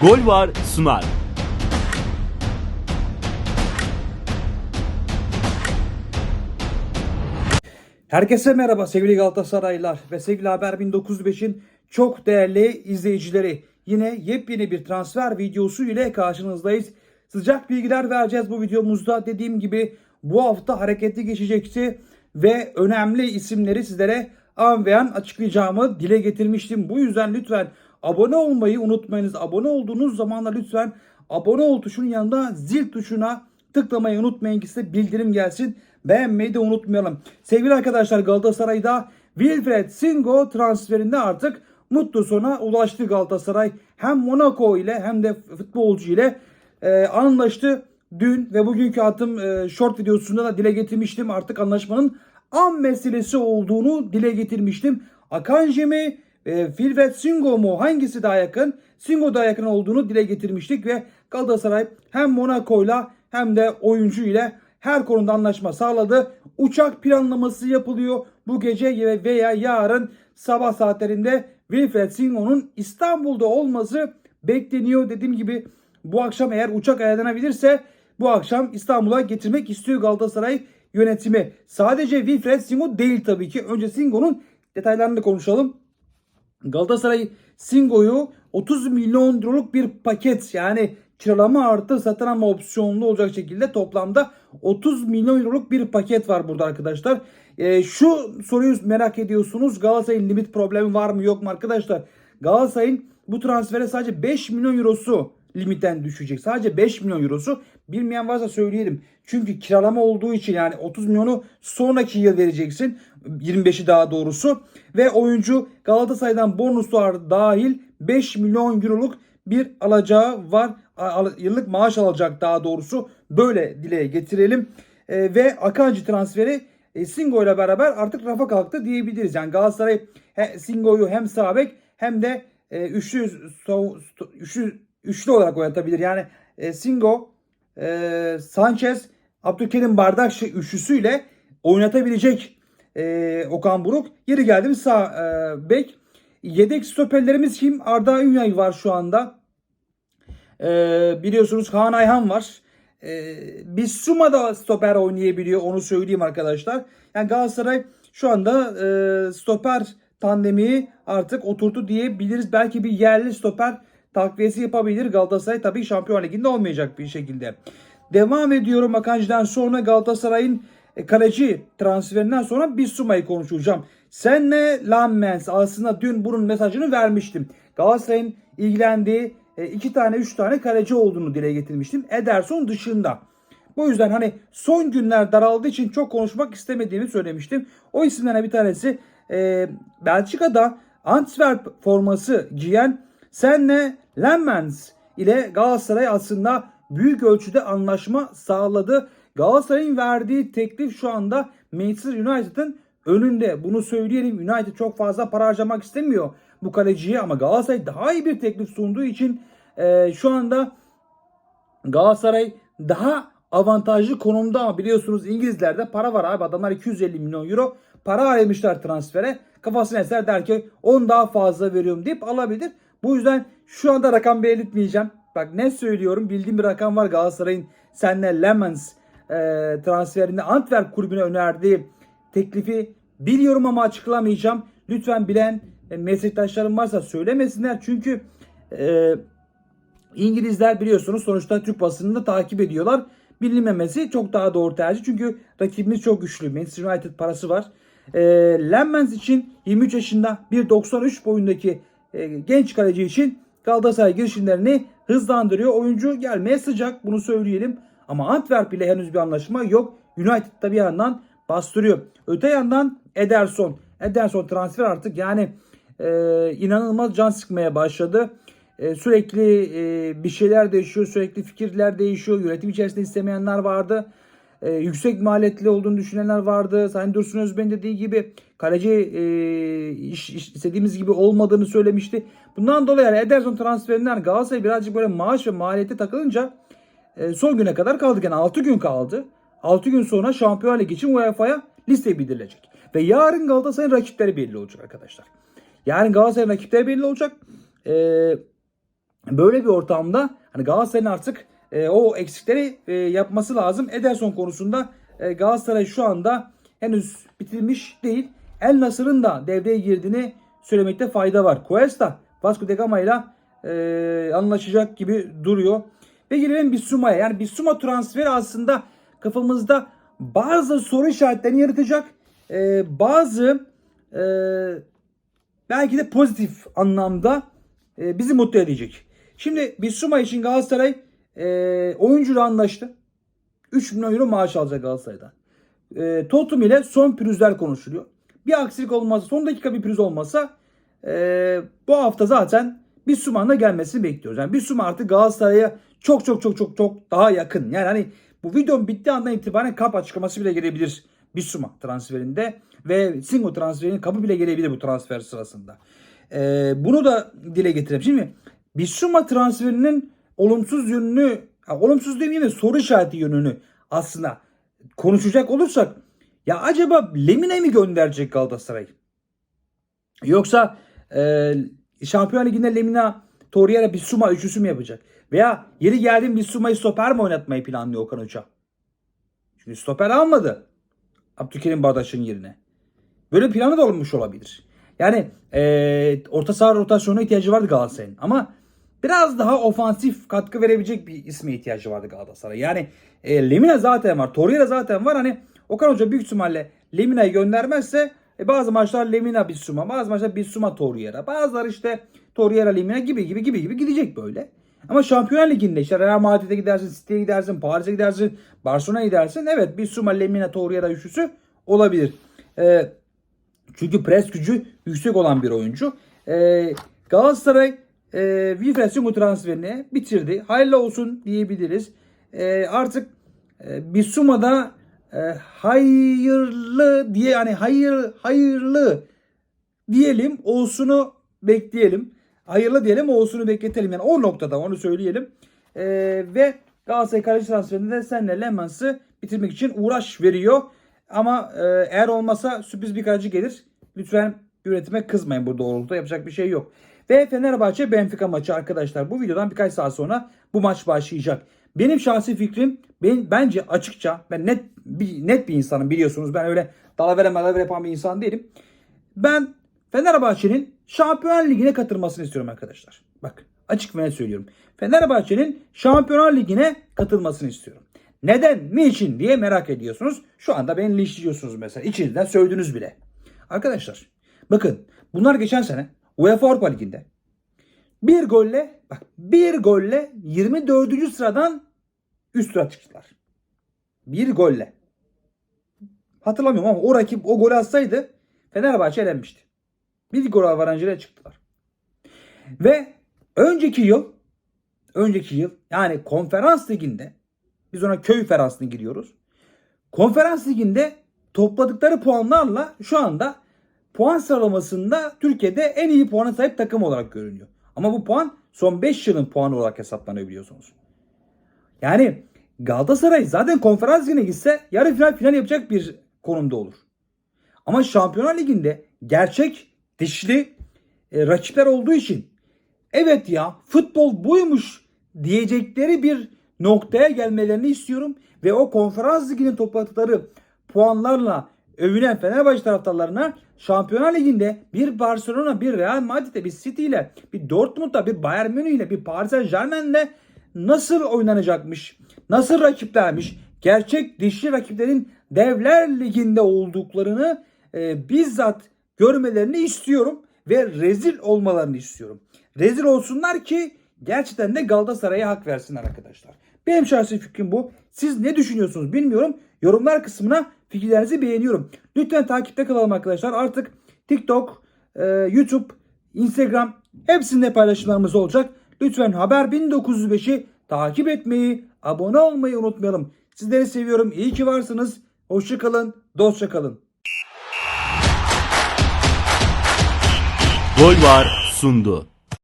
Gol var sunar. Herkese merhaba sevgili Galatasaraylılar ve sevgili Haber 1905'in çok değerli izleyicileri. Yine yepyeni bir transfer videosu ile karşınızdayız. Sıcak bilgiler vereceğiz bu videomuzda. Dediğim gibi bu hafta hareketli geçecekti ve önemli isimleri sizlere an ve an açıklayacağımı dile getirmiştim. Bu yüzden lütfen abone olmayı unutmayınız. Abone olduğunuz zaman da lütfen abone ol tuşunun yanında zil tuşuna tıklamayı unutmayın ki size bildirim gelsin. Beğenmeyi de unutmayalım. Sevgili arkadaşlar Galatasaray'da Wilfred Singo transferinde artık mutlu sona ulaştı Galatasaray. Hem Monaco ile hem de futbolcu ile e, anlaştı. Dün ve bugünkü attığım e, short videosunda da dile getirmiştim. Artık anlaşmanın an meselesi olduğunu dile getirmiştim. Akanji mi, e, Singo mu hangisi daha yakın? Singo daha yakın olduğunu dile getirmiştik ve Galatasaray hem Monaco'yla hem de oyuncu ile her konuda anlaşma sağladı. Uçak planlaması yapılıyor. Bu gece veya yarın sabah saatlerinde Wilfred Singo'nun İstanbul'da olması bekleniyor. Dediğim gibi bu akşam eğer uçak ayarlanabilirse bu akşam İstanbul'a getirmek istiyor Galatasaray yönetimi. Sadece Wilfred Singo değil tabii ki. Önce Singo'nun detaylarını konuşalım. Galatasaray Singo'yu 30 milyon euroluk bir paket yani kiralama artı satın alma opsiyonlu olacak şekilde toplamda 30 milyon euroluk bir paket var burada arkadaşlar. Ee, şu soruyu merak ediyorsunuz Galatasaray'ın limit problemi var mı yok mu arkadaşlar? Galatasaray'ın bu transfere sadece 5 milyon eurosu limitten düşecek. Sadece 5 milyon eurosu. Bilmeyen varsa söyleyelim. Çünkü kiralama olduğu için yani 30 milyonu sonraki yıl vereceksin. 25'i daha doğrusu. Ve oyuncu Galatasaray'dan bonuslar dahil 5 milyon euroluk bir alacağı var. Yıllık maaş alacak daha doğrusu. Böyle dile getirelim. E, ve Akanji transferi e, Singo ile beraber artık rafa kalktı diyebiliriz. Yani Galatasaray he, Singo'yu hem sağ hem de e, üçlü, so- üçlü, üçlü olarak oynatabilir. Yani e, Singo, e, Sanchez, Abdülkerim Bardakçı üçlüsüyle oynatabilecek e, Okan Buruk. Yeri geldi mi sağ e, bek. Yedek stoperlerimiz kim? Arda Ünyay var şu anda. E, biliyorsunuz Kaan Ayhan var. E, Bissouma da stoper oynayabiliyor onu söyleyeyim arkadaşlar. Yani Galatasaray şu anda e, stoper tandemi artık oturdu diyebiliriz. Belki bir yerli stoper takviyesi yapabilir. Galatasaray tabii Şampiyon Ligi'nde olmayacak bir şekilde. Devam ediyorum Akanji'den sonra Galatasaray'ın e, kaleci transferinden sonra Bissouma'yı konuşacağım. Senle Lammens aslında dün bunun mesajını vermiştim. Galatasaray'ın ilgilendiği e, iki tane üç tane kaleci olduğunu dile getirmiştim. Ederson dışında. Bu yüzden hani son günler daraldığı için çok konuşmak istemediğimi söylemiştim. O isimlerden bir tanesi e, Belçika'da Antwerp forması giyen Senne Lemmens ile Galatasaray aslında büyük ölçüde anlaşma sağladı. Galatasaray'ın verdiği teklif şu anda Manchester United'ın önünde. Bunu söyleyelim. United çok fazla para harcamak istemiyor bu kaleciye ama Galatasaray daha iyi bir teklif sunduğu için e, şu anda Galatasaray daha avantajlı konumda ama biliyorsunuz İngilizlerde para var abi. Adamlar 250 milyon euro para ayırmışlar transfere. Kafasına eser der ki 10 daha fazla veriyorum deyip alabilir. Bu yüzden şu anda rakam belirtmeyeceğim. Bak ne söylüyorum bildiğim bir rakam var Galatasaray'ın senle Lemens e, transferinde Antwerp kulübüne önerdiği teklifi biliyorum ama açıklamayacağım. Lütfen bilen e, meslektaşlarım varsa söylemesinler. Çünkü e, İngilizler biliyorsunuz sonuçta Türk basınını da takip ediyorlar. Bilinmemesi çok daha doğru tercih. Çünkü rakibimiz çok güçlü. Manchester United parası var. E, Lemmens için 23 yaşında 1.93 boyundaki e, genç kaleci için Galatasaray girişimlerini hızlandırıyor. Oyuncu gelmeye sıcak bunu söyleyelim. Ama Antwerp ile henüz bir anlaşma yok. United da bir yandan bastırıyor. Öte yandan Ederson. Ederson transfer artık yani e, inanılmaz can sıkmaya başladı. E, sürekli e, bir şeyler değişiyor, sürekli fikirler değişiyor. Yönetim içerisinde istemeyenler vardı. E, yüksek maliyetli olduğunu düşünenler vardı. Sayın Dursun Özbey'in dediği gibi kaleci e, iş, iş istediğimiz gibi olmadığını söylemişti. Bundan dolayı yani Ederson transferinden Galatasaray birazcık böyle maaş ve maliyete takılınca e, son güne kadar kaldık. Yani 6 gün kaldı. 6 gün sonra Şampiyonlar Ligi için UEFA'ya liste bildirilecek. Ve yarın Galatasaray'ın rakipleri belli olacak arkadaşlar. Yarın Galatasaray'ın rakipleri belli olacak. Ee, böyle bir ortamda hani Galatasaray'ın artık e, o eksikleri e, yapması lazım. Ederson konusunda e, Galatasaray şu anda henüz bitirmiş değil. El Nasır'ın da devreye girdiğini söylemekte fayda var. Cuesta Vasco da Gama ile e, anlaşacak gibi duruyor. Ve gelelim Bissouma'ya. Yani Bissouma transferi aslında kafamızda bazı soru işaretlerini yaratacak. E, bazı e, belki de pozitif anlamda e, bizi mutlu edecek. Şimdi Bissouma için Galatasaray e, oyuncuyla anlaştı. 3 milyon euro maaş alacak Galatasaray'dan. E, Tottenham ile son pürüzler konuşuluyor. Bir aksilik olmazsa, son dakika bir pürüz olmasa e, bu hafta zaten Bissouma'nın da gelmesini bekliyoruz. Yani Bissouma artık Galatasaray'a çok çok çok çok çok daha yakın. Yani hani bu videonun bittiği andan itibaren kap açıklaması bile gelebilir Bissouma transferinde ve Singo transferinin kapı bile gelebilir bu transfer sırasında. E, bunu da dile getireyim. Şimdi Bissouma transferinin olumsuz yönünü, olumsuz demeyeyim de soru işareti yönünü aslında konuşacak olursak ya acaba Lemine mi gönderecek Galatasaray? Yoksa e, Şampiyon Ligi'nde Lemina, Torreira, Bissouma üçlüsü mü yapacak? Veya yeri geldi Bissouma'yı stoper mi oynatmayı planlıyor Okan Hoca? Çünkü stoper almadı. Abdülkerim Bardaş'ın yerine. Böyle planı da olmuş olabilir. Yani e, orta saha rotasyona ihtiyacı vardı Galatasaray'ın. Ama biraz daha ofansif katkı verebilecek bir isme ihtiyacı vardı Galatasaray. Yani e, Lemina zaten var. Torreira zaten var. Hani Okan Hoca büyük ihtimalle Lemina'yı göndermezse e, bazı maçlar Lemina Bissouma, bazı maçlar Bissouma Torreira, bazıları işte Torreira Lemina gibi gibi gibi gibi gidecek böyle. Ama Şampiyonlar Ligi'nde işte Real Madrid'e gidersin, City'ye gidersin, Paris'e gidersin, Barcelona'ya gidersin. Evet Bissouma, Lemina, Torreira üçlüsü olabilir. E, çünkü pres gücü yüksek olan bir oyuncu. E, Galatasaray e, Wilfred Singo transferini bitirdi. Hayırlı olsun diyebiliriz. E, artık e, Bissouma'da e, hayırlı diye yani hayır hayırlı diyelim olsunu bekleyelim. Hayırlı diyelim olsunu bekletelim. Yani o noktada onu söyleyelim. E, ve Galatasaray kaleci transferinde de senle Lemans'ı bitirmek için uğraş veriyor. Ama e, eğer olmasa sürpriz bir kaleci gelir. Lütfen yönetime kızmayın bu doğrultuda. Yapacak bir şey yok. Ve Fenerbahçe Benfica maçı arkadaşlar. Bu videodan birkaç saat sonra bu maç başlayacak. Benim şahsi fikrim ben, bence açıkça ben net bir, net bir insanım biliyorsunuz. Ben öyle dalavere malavere yapan bir insan değilim. Ben Fenerbahçe'nin Şampiyonlar Ligi'ne katılmasını istiyorum arkadaşlar. Bak açık ve net söylüyorum. Fenerbahçe'nin Şampiyonlar Ligi'ne katılmasını istiyorum. Neden, niçin diye merak ediyorsunuz. Şu anda beni linçliyorsunuz mesela. İçinizden sövdünüz bile. Arkadaşlar bakın bunlar geçen sene UEFA Avrupa Ligi'nde bir golle bak bir golle 24. sıradan üst tura çıktılar. Bir golle. Hatırlamıyorum ama o rakip o golü atsaydı Fenerbahçe elenmişti. Bir gol avarancıyla çıktılar. Ve önceki yıl önceki yıl yani konferans liginde biz ona köy feransına giriyoruz. Konferans liginde topladıkları puanlarla şu anda puan sıralamasında Türkiye'de en iyi puana sahip takım olarak görünüyor. Ama bu puan son 5 yılın puanı olarak hesaplanıyor biliyorsunuz. Yani Galatasaray zaten konferans ligine gitse yarı final final yapacak bir konumda olur. Ama Şampiyonlar Ligi'nde gerçek dişli e, rakipler olduğu için evet ya futbol buymuş diyecekleri bir noktaya gelmelerini istiyorum. Ve o konferans liginin topladıkları puanlarla övünen Fenerbahçe taraftarlarına Şampiyonlar Ligi'nde bir Barcelona, bir Real Madrid'de, bir City ile, bir Dortmund'da, bir Bayern Münih ile, bir Paris Saint Germain'le nasıl oynanacakmış, nasıl rakiplermiş, gerçek dişli rakiplerin devler liginde olduklarını e, bizzat görmelerini istiyorum ve rezil olmalarını istiyorum. Rezil olsunlar ki gerçekten de Galatasaray'a hak versinler arkadaşlar. Benim şahsi fikrim bu. Siz ne düşünüyorsunuz bilmiyorum. Yorumlar kısmına fikirlerinizi beğeniyorum. Lütfen takipte kalalım arkadaşlar. Artık TikTok, e, YouTube, Instagram hepsinde paylaşımlarımız olacak. Lütfen Haber 1905'i takip etmeyi, abone olmayı unutmayalım. Sizleri seviyorum. İyi ki varsınız. Hoşçakalın, dostça kalın. Gol var sundu.